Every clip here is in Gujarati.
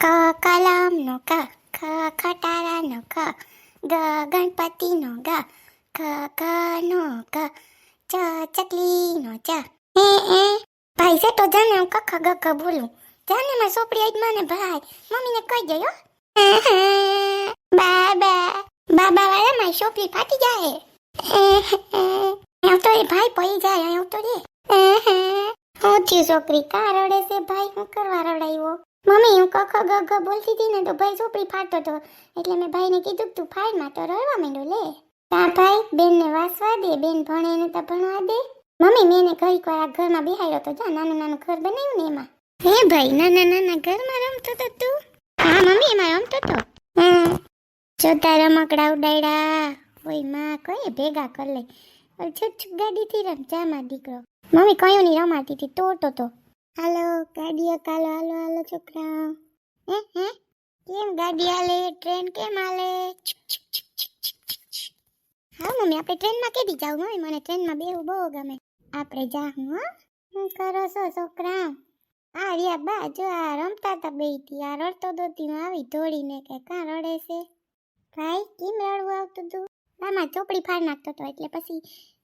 ક કલમનો ક ખ ખટારાનો ખ ગ ગણપતિનો ગ ખ કનો ક ચ ચકલીનો ચ એ એ ભાઈ છે તો જાને હું કખ ગ ખ બોલું જાને માં સોપડી આજ મને ભાઈ મમ્મીને કહી દેજો બાબા બાબા વાળા મારી સોપડી ફાટી જાય આવતો રે ભાઈ પડી જાય આવતો રે હું થયું છોકરી કા રડે છે ભાઈ હું કરવા રડાયો મમ્મી, હું કખ ગ ગ બોલતી હતી ને તો ભાઈ સોપડી ફાટતો હતો. એટલે મેં ભાઈને કીધું તું ફાડમાં તો રડવા માંડ્યો, લે. તા ભાઈ બેન ને વાસવા દે, બેન ભણે ને તો ભણવા દે. મમ્મી, મેં એને ઘડીક વાર આ ઘરમાં બિહાર્યો તો જા, નાનું નાનું ઘર બનાવ્યું ને એમાં. હે ભાઈ, નાના નાના ઘરમાં રમતો તો તું? હા, મમ્મી, એમાં રમતો તો? હા જોતા રમકડા ઉડાડ્યા. ઓયમાં કઈ ભેગા કર લે. છુક છુક ગાડીથી રમ, જામાં દીકરો. મમ્મી કયું નહીં રમાતી હતી? તોડતો તો. હાલો ગાડીઓ કાલો હાલો હાલો છોકરા. હે હે? કેમ ગાડી હાલે? ટ્રેન કેમ છુક. હા, મમ્મી, આપણે ટ્રેનમાં કેદી જાવું હોય? મને ટ્રેનમાં બેવું બહુ ગમે. આપણે જાહું, હો? હું કરો છો, છોકરા? આ રિયા બા, જો આ રમતા હતા બેથી આ રડતો દોતી આવી ધોળીને કે કાં રડે છે? ભાઈ, કેમ રડવું આવતું તું? આમાં ચોપડી ફાડ નાખતો હતો એટલે પછી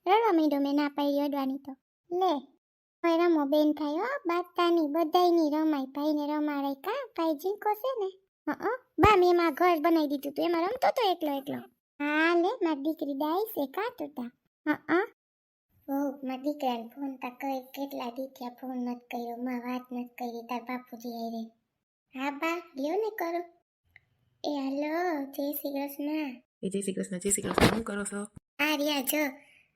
રડવા માંડ્યો મેં, ના પાડી અડવાની તો. લે હવે રમો બેન થાય હો બાતાની બધાયની રમાય ભાઈને રમાડે કા? ભાઈ જીંકો છે ને? હં બા મેં એમાં ઘર બનાવી દીધું તું. એમાં રમતો તો એકલો એકલો. હા લે મારી દીકરી ડાઈ છે કા તું હં ઓ મારા દીકરાને ફોન તા કઈ કેટલા દીકરા ફોન નથી કર્યો માં વાત નથી કરી તાર બાપુજી આઈ હા બા લ્યો ને કરો. એ હલો જય શ્રી કૃષ્ણ. જય શ્રી કૃષ્ણ જય શ્રી કૃષ્ણ. શું કરો છો? આ રહ્યા જો.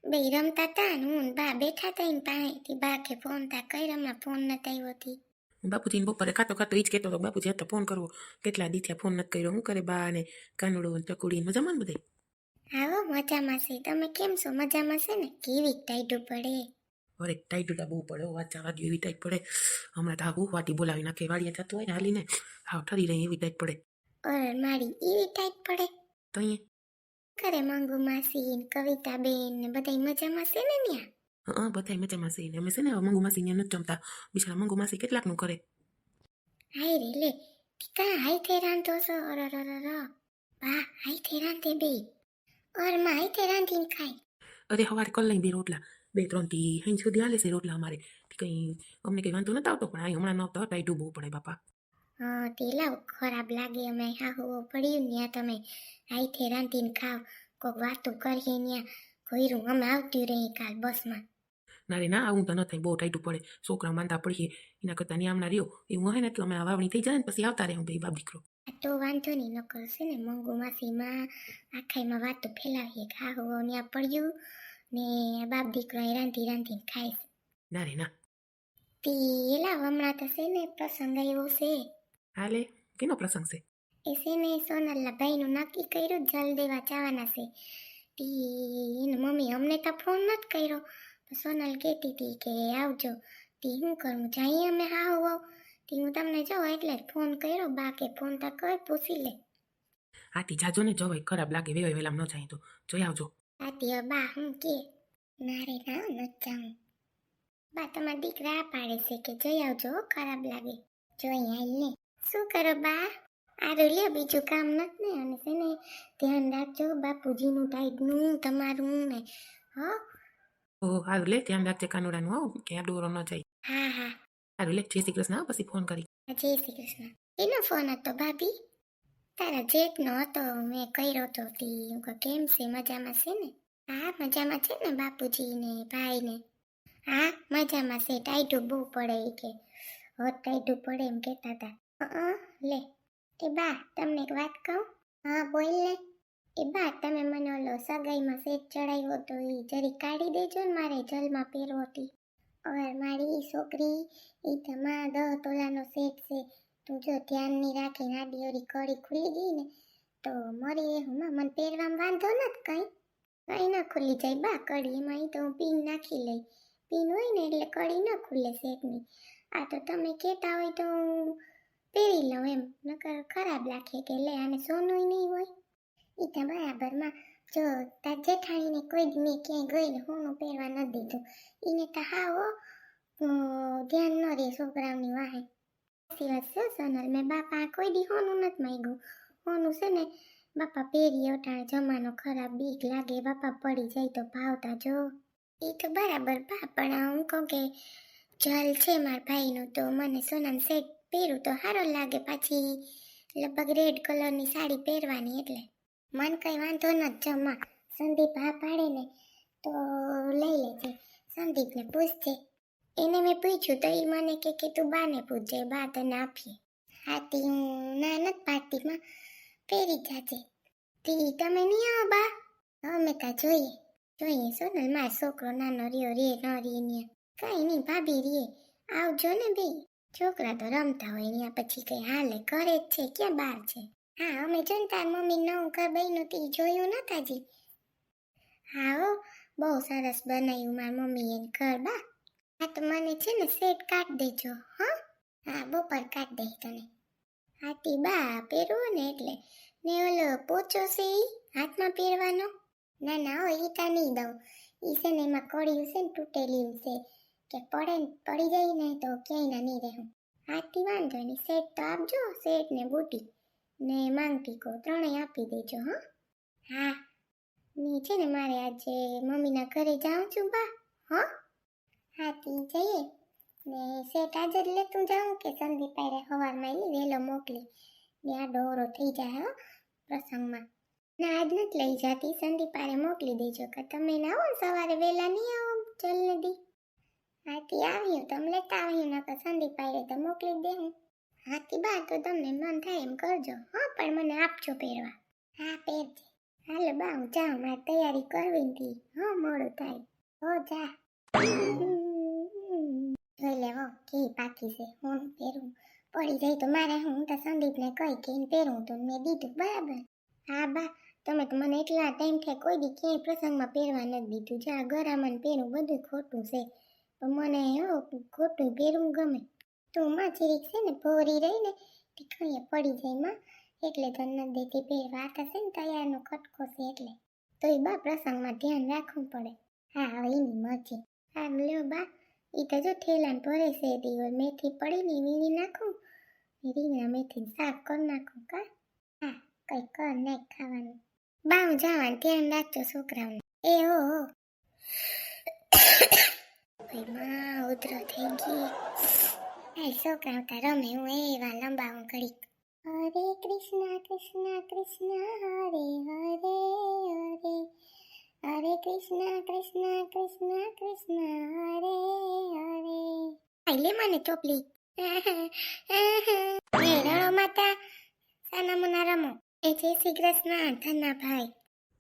બે રમતા તા ને હું ને બા બેઠા તા ને પાસેથી બા કે ફોન તા કઈ રમા ફોન નતા આવ્યો થી બાપુજીને બપોરે ખાતો ખાતો એ જ કહેતો હતો બાપુજી હતો ફોન કરવો કેટલા દીથ્યા ફોન નથી કર્યો હું કરે બા ને કાનુડો ને ચકુડી ને મજામાં ને બધે આવો મજામાં છે તમે કેમ છો મજામાં છે ને કેવી ટાઈટ પડે અરે ટાઈટ બહુ પડે વાત વાંચા વાગ્યું એવી ટાઈટ પડે હમણાં તો આવું વાટી બોલાવી નાખે વાડીએ થતું હોય ને હાલીને હાવ ઠરી રહી એવી ટાઈટ પડે અરે મારી એવી ટાઈટ પડે તો અહીંયા કરે માંગુ માસી ને કવિતા બેન ને બધા મજામાં છે ને ન્યા હા બધા મજામાં છે ને અમે છે ને માંગુ માસી ને નથી જમતા બિચારા માંગુ માસી કેટલાકનું કરે હાય રે લે કા હાય થે રાંધો છો અર અર અર. બા હાય થે રાંધે બે ઓરમાં હાય થે રાંધીને ખાય અરે સવારે કલ લઈ બે રોટલા બે ત્રણથી હંજ સુધી હાલે છે રોટલા અમારે કંઈ અમને કઈ વાંધો નથી આવતો પણ અહીં હમણાં નહોતો હતા બહુ પડે બાપા હા તે લાવ ખરાબ લાગે અમે હા હોવો પડ્યું ત્યાં તમે. આઈથે રાંધીને ખાવ કોક વાતો કરીએ ત્યાં કોઈરું અમે આવતી રહી કાલ બસમાં. ના રે ના આવું તો ન થાય બહુ ટાઈટું પડે. છોકરા માનતા પડીએ એના કરતાં ત્યાં હમણાં રહ્યો. એવું હોય ને એટલે અમે વાવણી થઈ જાય ને પછી આવતા રહે હું ભાઈ બાપ દીકરો તો વાંધો નહીં ન કરશે ને મંગુ માસીમાં આખાઈમાં વાતો ફેલાવીએ ખા હોવો ત્યાં પડ્યું ને બાપ દીકરો અહીં રાંધી રાંધીને ખાઈશ છે. ના રે ના. તે એલા હમણાં તો છે ને પ્રસંગ આવ્યો છે. હાલે કેનો પ્રસંગ છે? એ છે ને સોનલના ભાઈનું નક્કી કર્યું જલ દેવા જવાના છે. તી એની મમ્મી અમને તો ફોન નથી કર્યો. તો સોનલ કહેતી હતી કે આવજો. તી શું કરું? જઈએ અમે હાવ આવ તી હું તમને જો એટલે ફોન કર્યો. બા કે ફોન તો કર પૂછી લે. આથી જાજો ને જવાય. ખરાબ લાગે વેવાય વેલામ ન જાય તો. જોઈ આવજો. આતી હવે બા હું કે? મારે ના ન જાઉં. બા તમારા દીકરા પાડે છે કે જઈ આવજો ખરાબ લાગે. જોઈ લે. શું કરો બા? આ લે બીજું કામ નથી ને અને છે ને ધ્યાન રાખજો બાપુજીનું ટાઈટનું તમારું ને હો? ઓ સારું લે ધ્યાન રાખજે કાનુડાનું આવ ક્યાં ડોરો ન જાય. હા હા. સારું લે જય શ્રી કૃષ્ણ પછી ફોન કરી. જય શ્રી કૃષ્ણ. એનો ફોન હતો ભાભી? તારા જેઠનો હતો મેં કર્યો તો તી હું કેમ છે મજામાં છે ને? હા મજામાં છે ને બાપુજી ને ભાઈ ને હા મજામાં છે ટાઈટું બહુ પડે કે હોત ટાઈટું પડે એમ કહેતા હતા. લે. એ બા, તમને એક વાત કહું? હા, બોલ ને. એ બા, તમે મને ઓલો સગાઈમાં સેજ ચડાવ્યો તો એ જરી કાઢી દેજો ને મારે જલમાં પહેરવો હતી ઓર મારી છોકરી એ તમારા દહ તોલાનો સેટ છે. તું જો ધ્યાન નહીં રાખીને આડી ઓરી કડી ખુલી ગઈ ને, તો મરી એ હું મને પહેરવામાં વાંધો ન કંઈ. કંઈ ના ખુલી જાય બા, કડી એમાં એ તો હું પીન નાખી લઈ. પીન હોય ને એટલે કડી ન ખુલે સેટની આ તો તમે કહેતા હોય તો હું પહેરી લઉં એમ નકર ખરાબ લાગે કે લે આને સોનું નહીં હોય. એ તો બરાબરમાં જો તાર જેઠાણીને કોઈ દી મેં ક્યાંય ગઈને ને હોનું પહેરવા ન દીધું. એને તો હા હો, અમ, ધ્યાન ન રહે છોકરાઓની વાહે. સાચી વાત છે સોનલ મેં બાપા કોઈ દી હોનું નથી માંગ્યું. હોનું છે ને બાપા પહેરી અટાણે જમાનો ખરાબ બીક લાગે બાપા પડી જાય તો ભાવતા જો. એ તો બરાબર બા પણ હું કહું કે જલ છે મારા ભાઈનું તો મને સોનામ સેટ પહેરું તો સારો લાગે પાછી લગભગ રેડ કલરની સાડી પહેરવાની એટલે. મન કંઈ વાંધો નથી જમા સંદીપ હા પાડે ને તો લઈ લેજે. સંદીપને પૂછજે. એને મેં પૂછ્યું તો એ મને કે કે તું બાને પૂછજે, બા તને આપીએ. હાથી હું ના નથી પાર્ટીમાં પહેરી જાજે. તી તમે નહીં આવો બા? અમે તા જોઈએ. જોઈએ સોનલ મારો છોકરો નાનો રહ્યો, રે ન રે ને કઈ નહીં, ભાભી રે આવજો ને બે છોકરા તો રમતા હોય ત્યાં પછી કઈ હાલે, ઘરે જ છે, ક્યાં બહાર છે? હા, અમે જો ને તાર મમ્મી નવું ઘર બન્યું તે, જોયું નતા જી? હા હો, બહુ સરસ બનાવ્યું મારી એને ઘર, બા. હા, તો મને છે ને સેટ કાઢ દેજો, હા. હા, બપોર કાઢ દે તને. હાથી બા, પહેરવો ને એટલે. ને ઓલો પોચો છે ઈ, હાથમાં પહેરવાનો? ના ના, હો, ઈ તા નહીં દઉં. ઈ છે ને એમાં કળિયું છે ને તૂટેલી છે. કે પડે ને, પડી જાય ને તો ક્યાંય ના નહીં રહેવું. હાથી વાંધો નહીં, સેટ તો આપજો, સેટ ને બુટી. ને માંગ કહો, ત્રણેય આપી દેજો, હા. હા. ની છે ને મારે આજે મમ્મીના ઘરે જાઉં છું, બા, હા. હાથી જઈએ. ને સેટ આજે જ લેતું જાઉં કે સંદીપ આરે સવારમાં લઈ વહેલો મોકલી. ને આ ડોરો થઈ જાય, હો, પ્રસંગમાં. ના આજ નથી લઈ જતી, સંદીપ આરે મોકલી દેજો કે તમે ના આવો સવારે વહેલા નહીં આવો જલ્દી હાથી આવ્યું તમે લેતા આવ્યું નકર સંદીપ આરે તો મોકલી જ દે હું હાથી બા તો તમને મન થાય એમ કરજો. હા, પણ મને આપજો પહેરવા. હા, પહેરજે. હાલો, બા, હું જાઉં. મારે તૈયારી કરવી હતી હા, મોડું થાય. હો, જા. જોઈ લેવો કે પાકી છે. હું પહેરું. પડી જાય તો મારે હું? તો સંદીપને કહી કે પહેરું તો મેં દીધું. બરાબર. હા, બા, તમે તો મને એટલા ટાઈમ થાય કોઈ દી ક્યાંય પ્રસંગમાં પહેરવા નથી દીધું. જ્યાં ગરામાં પહેરું. બધું ખોટું છે. પણ મને હો ખોટું પહેરવું ગમે. તું માં છે ને ભોરી રહી ને તે પડી જાય માં. એટલે તો નથી દેતી પહેરવા વાત હશે ને તૈયારનો કટકો છે એટલે. તો એ બા પ્રસંગમાં ધ્યાન રાખવું પડે. હા, હવે એની મરજી. હા લ્યો બા એ તો જો ઠેલાને ભરે છે દી મેથી પડીને વીણી નાખું. ને રીંગણા મેથી શાક કરી નાખું, કા? હા, કઈ કર નાખ ખાવાનું. બા, હું જવાનું. ધ્યાન રાખજો છોકરાઓને. એ હો. ભાઈ માં ઉધરો થઈ ગઈ એ છોકરાઓ તા રમે હું એવા લંબાવું ઘડીક હરે કૃષ્ણ કૃષ્ણ કૃષ્ણ હરે હરે હરે હરે કૃષ્ણ કૃષ્ણ કૃષ્ણ કૃષ્ણ હરે હરે આઈલે મને ચોપલી એ રણો માતા સાના મુના રમો એ જય શ્રી કૃષ્ણ ધના ભાઈ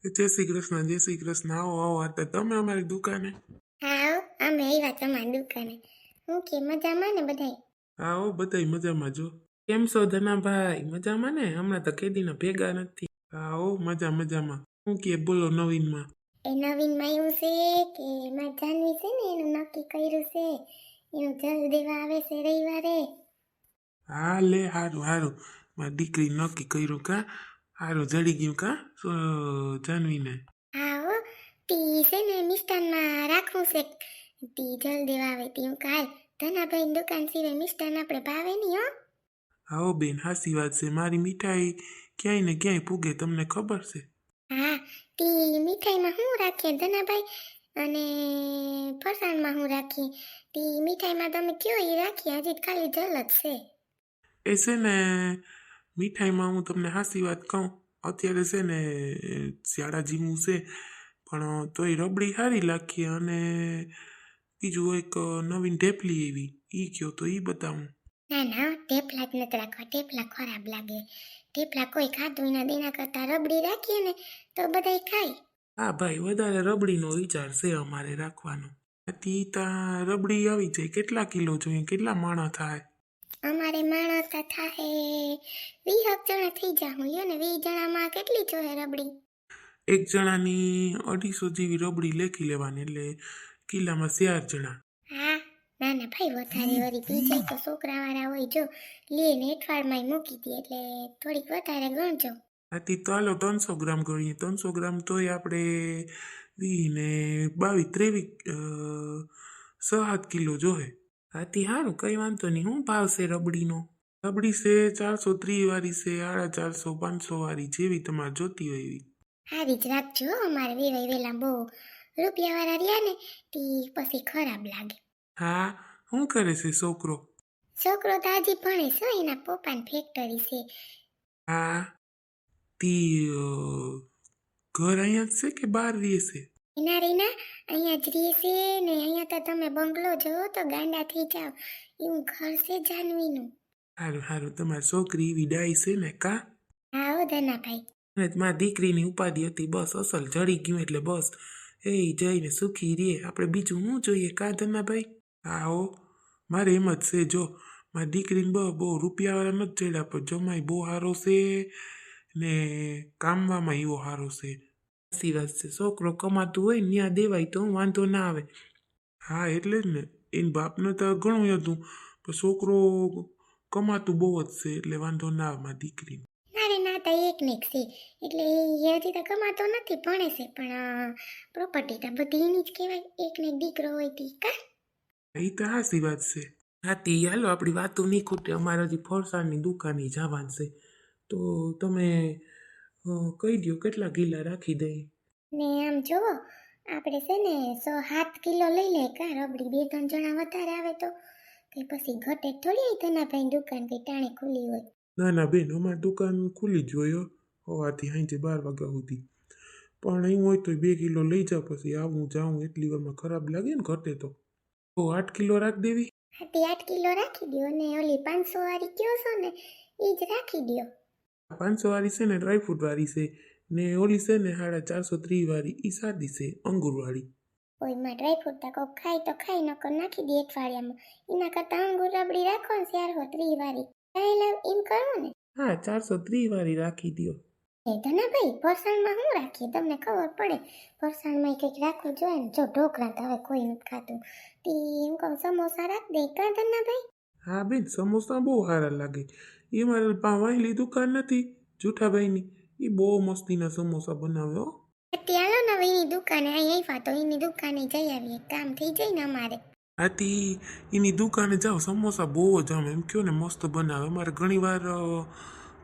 જય શ્રી કૃષ્ણ જય શ્રી કૃષ્ણ આવો આવો આ તમે અમારી દુકાને હા અમે આવ્યા તમારી દુકાને હું કે મજામાં ને બધાય? આવો બધાય મજામાં જો. કેમ છો ધનાભાઈ? મજામાં ને? હમણાં તો કેદીના ભેગા નથી. આવો મજા મજામાં. હું કે બોલો નવીનમાં. એ નવીનમાં એવું છે કે મારી જાનવી છે ને એનું નક્કી કર્યું છે. એનું જલ દેવા આવે છે રવિવારે. હા લે હારું હારું. મારી દીકરી નક્કી કર્યું કા? હારું જડી ગયું કા જાનવીને? હા હો. તી છે ને મિષ્ટાનમાં રાખવું છે. તી જલ દેવા આવે તી હું કાલ ધનાભાઈની દુકાન સિવાય મિષ્ટાન આપણે ભાવે નહીં હો. આવો બેન હાસી વાત છે. મારી મીઠાઈ ક્યાંય ને ક્યાંય પૂગે તમને ખબર છે? હા તે મીઠાઈમાં હું રાખીએ ધનાભાઈ અને ફરસાણમાં હું રાખી તે મીઠાઈમાં તમે કયો એ રાખીએ? હજી ખાલી જલ જ છે. એ છે ને મીઠાઈમાં હું તમને હાસી વાત કહું. અત્યારે છે ને શિયાળા જેવું છે પણ તોય રબડી સારી લાગી અને બીજું એક નવીન ઢેપલી એવી ઈ કયો તો ઈ બતાવું. ના ના ટેપલા જ નથી રાખવા. ટેપલા ખરાબ લાગે. ટેપલા કોઈ ખાતું વિના દેના કરતા રબડી રાખીએ ને તો બધાય ખાય. હા ભાઈ વધારે રબડીનો વિચાર છે અમારે રાખવાનો. તી તા રબડી આવી જાય. કેટલા કિલો જોઈએ? કેટલા માણા થાય? અમારે માણા તો થાય વીસ જણા થઈ જા હું ને વીસ જણામાં કેટલી જોઈએ રબડી? એક જણાની અઢીસો જેવી રબડી લેખી લેવાની એટલે કિલ્લામાં ચાર જણા હા ના ના ભાઈ વધારે વળી જાય તો છોકરાવાળા હોય જો લે ને અઠવાડમાં મૂકી દે એટલે થોડીક વધારે ગણજો આથી તો હાલો ત્રણસો ગ્રામ ગણીએ. ત્રણસો ગ્રામ તોય આપણે વી ને બાવીસ ત્રેવીસ સાત કિલો જોહે આથી સારું કંઈ વાંધો નહીં. શું ભાવ છે રબડીનો? રબડી છે ચારસો ત્રીસ વાળી છે સાડા ચારસો પાંચસો વાળી જેવી તમારે જોતી હોય એવી. હારી જ રાખજો હો, અમારે વેવાય વેલા બહુ રૂપિયાવાળા રહ્યા ને તે પછી ખરાબ લાગે. હા શું કરે છે છોકરો? છોકરો તો હજી ભણે છે એના પપ્પાની ફેક્ટરી છે. હા તી ઘર અહીંયા જ છે કે બહાર રહે છે? એના રીના અહીંયા જ રહે છે ને અહીંયા તો તમે બંગલો જોવો તો ગાંડા થઈ જાવ એવું ઘર છે જાનવીનું. સારું સારું તમારી છોકરી એવી ડાય છે ને કા? હા હો ધનાભાઈ. મારી દીકરીની ઉપાધિ હતી બસ અસલ જડી ગયું એટલે બસ. એ જઈને સુખી રે આપણે બીજું શું જોઈએ? કા ધનાભાઈ હો મારે એમ જ છે, જો મારી દીકરીને બહુ બહુ રૂપિયાવાળા નથી ચડ્યા, પણ જમાઈ બહુ સારો છે ને કામવામાં એવો સારો છે. સાચી વાત છે. છોકરો કમાતું હોય ત્યાં દેવાય તો વાંધો ના આવે. હા, એટલે જ ને. એની બાપને તો ઘણું હતું, પણ છોકરો કમાતું બહુ જ છે, એટલે વાંધો ના આવે મારી દીકરીને. ના એક ને છે. એટલે એ હજી તો કમાતો નથી ભણે છે. પણ પ્રોપર્ટી તો બધી એની જ કહેવાય. એક ને દીકરો હોય તી કા? એ તો હાસી વાત છે. હાથી હાલો આપણી વાતો નહીં ખૂટે અમારે હજી ફરસાણની દુકાને જવાનું છે. તો તમે કહી દો કેટલા કિલા રાખી દઈ? ને આમ જોવો આપણે છે ને સો સાત કિલો લઈ લે કા રબડી બે ત્રણ જણા વધારે આવે તો. કે પછી ઘટે થોડી આવી ધનાભાઈ દુકાન કઈ ટાણે ખુલ્લી હોય. ના ના બેન અમારી દુકાન ખુલ્લી જ હોય હોવાથી સાંજે બાર વાગ્યા સુધી. પણ અહીં હોય તો બે કિલો લઈ જાઓ પછી. આવું જાઉં એટલી વારમાં ખરાબ લાગે ને ઘટે તો. તો આઠ કિલો રાખી દેવી. હાથી આઠ કિલો રાખી દો ને ઓલી પાંચસો વાળી કયો છો ને એ જ રાખી દો પાંચસો વાળી છે ને ડ્રાયફ્રૂટ વાળી છે. ને ઓલી છે ને સાડા ચારસો ત્રીસ વાળી એ સાદી છે અંગુર વાળી. ઓયમાં ડ્રાયફ્રૂટ તો કોક ખાય તો ખાઈ નકર નાખી દે અઠવાડિયામાં એના કરતાં અંગુર રબડી રાખો ને ત્યાર હો ત્રી વાળી. કાંઈ લાવ એમ કરો ને. હા ચારસો ત્રીસ વાળી રાખી દો એ ધનાભાઈ ફરસાણમાં હું રાખીએ? તમને ખબર પડે ફરસાણમાં કંઈક રાખવું જોઈએ ને. જો ઢોકળા તો હવે કોઈ નથી ખાતું. તે એમ કહું સમોસા રાખ દે. કાં ધનાભાઈ હા બેન સમોસા બહુ સારા લાગે એ મારે પાવાયેલી દુકાન નથી જૂઠાભાઈની એ બહુ મસ્તીના સમોસા બનાવે હો. અત્યારે હાલો ને એની દુકાને અહીં આવ્યા તો એની દુકાને જઈ આવીએ. કામ થઈ જાય ને અમારે. આથી એની દુકાને જાઓ સમોસા બહુ જ આમ એમ કહો ને મસ્ત બનાવે. અમારે ઘણી વાર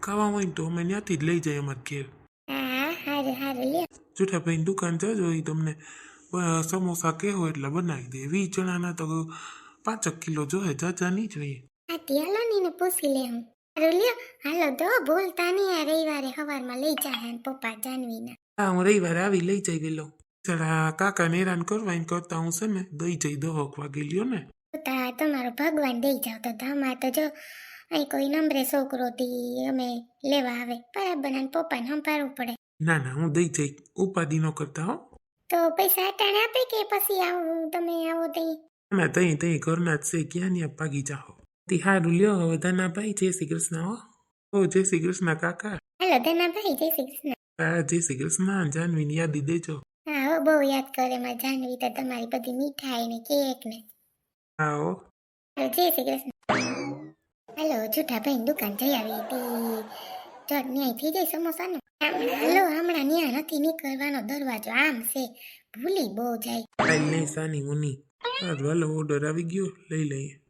ખાવા હોય ને તો અમે ત્યાંથી જ લઈ જાય અમારે ઘેર. હા હારું હારું લ્યો. જૂઠાભાઈની દુકાન જજો એ તમને સમોસા કહેવો એટલે બનાવી દે. વીસ જણાના તો પાંચક કિલો જોઈએ જાજા નહીં જોઈએ હાલો તો ભૂલતા નહીં આ રવિવારે સવારમાં લઈ જાય પપ્પા જાનવીના. હા હું રવિવારે આવી લઈ જઈ વેલો. જરા કાકા હેરાન કરવા એને કરતા હું છે ને દઈ જઈ દહક વાગે લ્યો ને તા તમારો ભગવાન દઈ જાવ તો તમારે તો જો અહીં કોઈ નંબરે છોકરો તી અમે લેવા આવે બરાબર ને પપ્પાને સંભાળવું પડે ના ના હું દઈ જઈ ઉપાધિ ન કરતા હો તો પૈસા અટાણે આપે કે પછી આવું તમે આવો તઈ ના તઈ તઈ ઘરના જ છે ક્યાં ને ભાગી જાઓ તી હારું લ્યો હવે ધનાભાઈ જય શ્રી કૃષ્ણ હો ઓ જય શ્રી કૃષ્ણ કાકા હાલો ધનાભાઈ જય શ્રી કૃષ્ણ જય શ્રી કૃષ્ણ જાનવીની યાદી દેજો હા હો બહુ યાદ કરે માં જાનવી તો તમારી બધી મીઠાઈ ને કેક ને. આવો. જય શ્રી કૃષ્ણ. હાલો જૂઠા ભાઈ દુકાન જઈ આવી હતી. ચટ ન્યાય થઈ જાય સમોસાનો. હાલો હમણાં ન્યા નથી નીકળવાનો દરવાજો આમ છે. ભૂલી બહુ જાય. નહીં સાની મુની. હાલો ઓર્ડર આવી ગયો લઈ લઈએ.